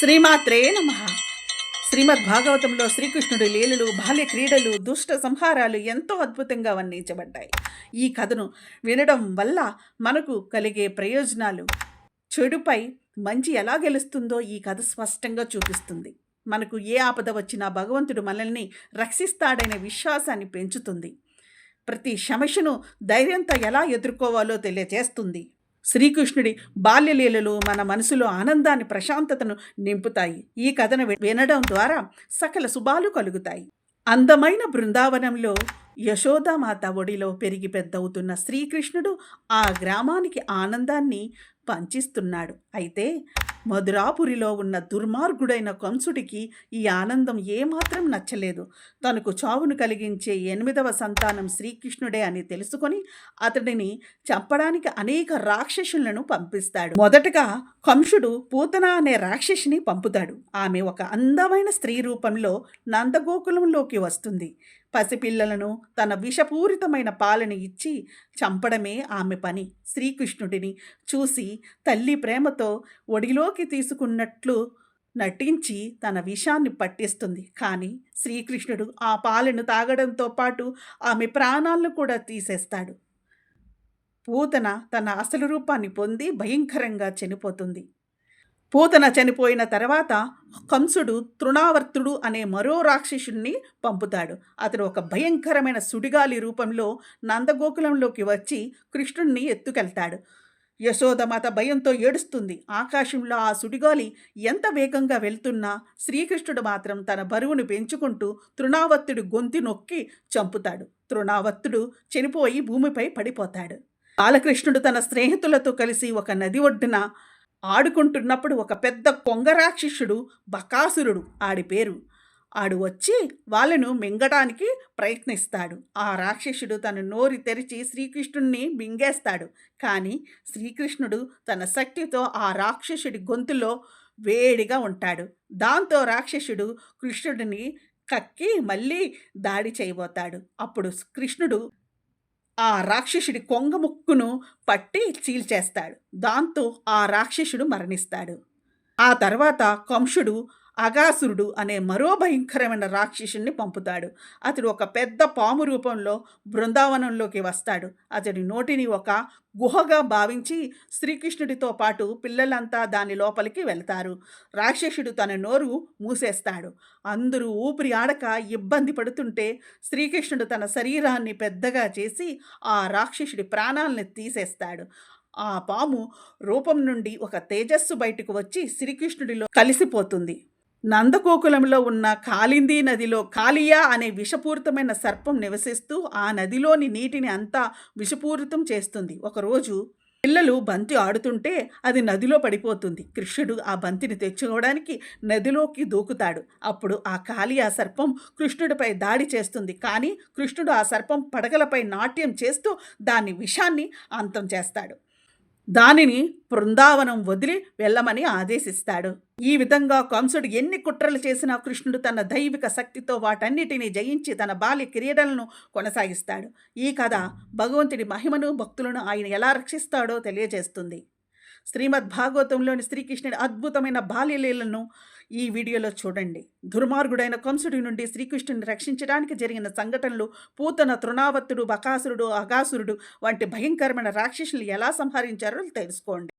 శ్రీమాత్రే నమ. శ్రీమద్ భాగవతంలో శ్రీకృష్ణుడి లీలలు బాల్య క్రీడలు దుష్ట సంహారాలు ఎంతో అద్భుతంగా వర్ణించబడ్డాయి. ఈ కథను వినడం వల్ల మనకు కలిగే ప్రయోజనాలు చెడుపై మంచి ఎలా గెలుస్తుందో ఈ కథ స్పష్టంగా చూపిస్తుంది. మనకు ఏ ఆపద వచ్చినా భగవంతుడు మనల్ని రక్షిస్తాడనే విశ్వాసాన్ని పెంచుతుంది. ప్రతి సమస్యను ధైర్యంతో ఎలా ఎదుర్కోవాలో తెలియజేస్తుంది శ్రీకృష్ణుడి బాల్యలీలలు మన మనసులో ఆనందాన్ని ప్రశాంతతను నింపుతాయి. ఈ కథను వినడం ద్వారా సకల శుభాలు కలుగుతాయి. అందమైన బృందావనంలో యశోదామాత ఒడిలో పెరిగి పెద్దవుతున్న శ్రీకృష్ణుడు ఆ గ్రామానికి ఆనందాన్ని పంచిస్తున్నాడు. అయితే మధురాపురిలో ఉన్న దుర్మార్గుడైన కంసుడికి ఈ ఆనందం ఏమాత్రం నచ్చలేదు. తనకు చావును కలిగించే ఎనిమిదవ సంతానం శ్రీకృష్ణుడే అని తెలుసుకొని అతడిని చంపడానికి అనేక రాక్షసులను పంపిస్తాడు. మొదటగా కంసుడు పూతన అనే రాక్షసిని పంపుతాడు. ఆమె ఒక అందమైన స్త్రీ రూపంలో నందగోకులంలోకి వస్తుంది. పసిపిల్లలను తన విషపూరితమైన పాలని ఇచ్చి చంపడమే ఆమె పని. శ్రీకృష్ణుడిని చూసి తల్లి ప్రేమతో ఒడిలోకి తీసుకున్నట్లు నటించి తన విషాన్ని పట్టిస్తుంది. కానీ శ్రీకృష్ణుడు ఆ పాలను తాగడంతో పాటు ఆమె ప్రాణాలను కూడా తీసేస్తాడు. పూతన తన అసలు రూపాన్ని పొంది భయంకరంగా చనిపోతుంది. పూతన చనిపోయిన తర్వాత కంసుడు తృణావర్తుడు అనే మరో రాక్షసుణ్ణి పంపుతాడు. అతడు ఒక భయంకరమైన సుడిగాలి రూపంలో నందగోకులంలోకి వచ్చి కృష్ణుణ్ణి ఎత్తుకెళ్తాడు. యశోదమాత భయంతో ఏడుస్తుంది. ఆకాశంలో ఆ సుడిగాలి ఎంత వేగంగా వెళ్తున్నా శ్రీకృష్ణుడు మాత్రం తన బరువును పెంచుకుంటూ తృణావత్తుడు గొంతు నొక్కి చంపుతాడు. తృణావత్తుడు చనిపోయి భూమిపై పడిపోతాడు. బాలకృష్ణుడు తన స్నేహితులతో కలిసి ఒక నది ఒడ్డున ఆడుకుంటున్నప్పుడు ఒక పెద్ద కొంగరాక్షసుడు బకాసురుడు ఆడి పేరు. ఆడు వచ్చి వాళ్ళను మింగడానికి ప్రయత్నిస్తాడు. ఆ రాక్షసుడు తన నోరు తెరిచి శ్రీకృష్ణుడిని మింగేస్తాడు. కానీ శ్రీకృష్ణుడు తన శక్తితో ఆ రాక్షసుడి గొంతులో వేడిగా ఉంటాడు. దాంతో రాక్షసుడు కృష్ణుడిని కక్కి మళ్ళీ దాడి చేయబోతాడు. అప్పుడు కృష్ణుడు ఆ రాక్షసుడి కొంగ ముక్కును పట్టి చీల్చేస్తాడు. దాంతో ఆ రాక్షసుడు మరణిస్తాడు. ఆ తర్వాత కంసుడు అగాసురుడు అనే మరో భయంకరమైన రాక్షసుని పంపుతాడు. అతడు ఒక పెద్ద పాము రూపంలో బృందావనంలోకి వస్తాడు. అతడి నోటిని ఒక గుహగా భావించి శ్రీకృష్ణుడితో పాటు పిల్లలంతా దాని లోపలికి వెళ్తారు. రాక్షసుడు తన నోరు మూసేస్తాడు. అందరూ ఊపిరి ఆడక ఇబ్బంది పడుతుంటే శ్రీకృష్ణుడు తన శరీరాన్ని పెద్దగా చేసి ఆ రాక్షసుడి ప్రాణాలను తీసేస్తాడు. ఆ పాము రూపం నుండి ఒక తేజస్సు బయటకు వచ్చి శ్రీకృష్ణుడిలో కలిసిపోతుంది. నందగోకులంలో ఉన్న కాలింది నదిలో కాలియా అనే విషపూరితమైన సర్పం నివసిస్తూ ఆ నదిలోని నీటిని అంతా విషపూరితం చేస్తుంది. ఒకరోజు పిల్లలు బంతి ఆడుతుంటే అది నదిలో పడిపోతుంది. కృష్ణుడు ఆ బంతిని తెచ్చుకోవడానికి నదిలోకి దూకుతాడు. అప్పుడు ఆ కాళియా సర్పం కృష్ణుడిపై దాడి చేస్తుంది. కానీ కృష్ణుడు ఆ సర్పం పడగలపై నాట్యం చేస్తూ దాని విషాన్ని అంతం చేస్తాడు. దానిని బృందావనం వదిలి వెళ్ళమని ఆదేశిస్తాడు. ఈ విధంగా కంసుడు ఎన్ని కుట్రలు చేసినా కృష్ణుడు తన దైవిక శక్తితో వాటన్నిటిని జయించి తన బాల్య క్రీడలను కొనసాగిస్తాడు. ఈ కథ భగవంతుడి మహిమను భక్తులను ఆయన ఎలా రక్షిస్తాడో తెలియజేస్తుంది. శ్రీమద్ భాగవతంలోని శ్రీకృష్ణుడి అద్భుతమైన బాల్యలీలను ఈ వీడియోలో చూడండి. దుర్మార్గుడైన కంసుడి నుండి శ్రీకృష్ణుని రక్షించడానికి జరిగిన సంఘటనలు పూతన తృణావత్తుడు బకాసురుడు అగాసురుడు వంటి భయంకరమైన రాక్షసులు ఎలా సంహరించారో తెలుసుకోండి.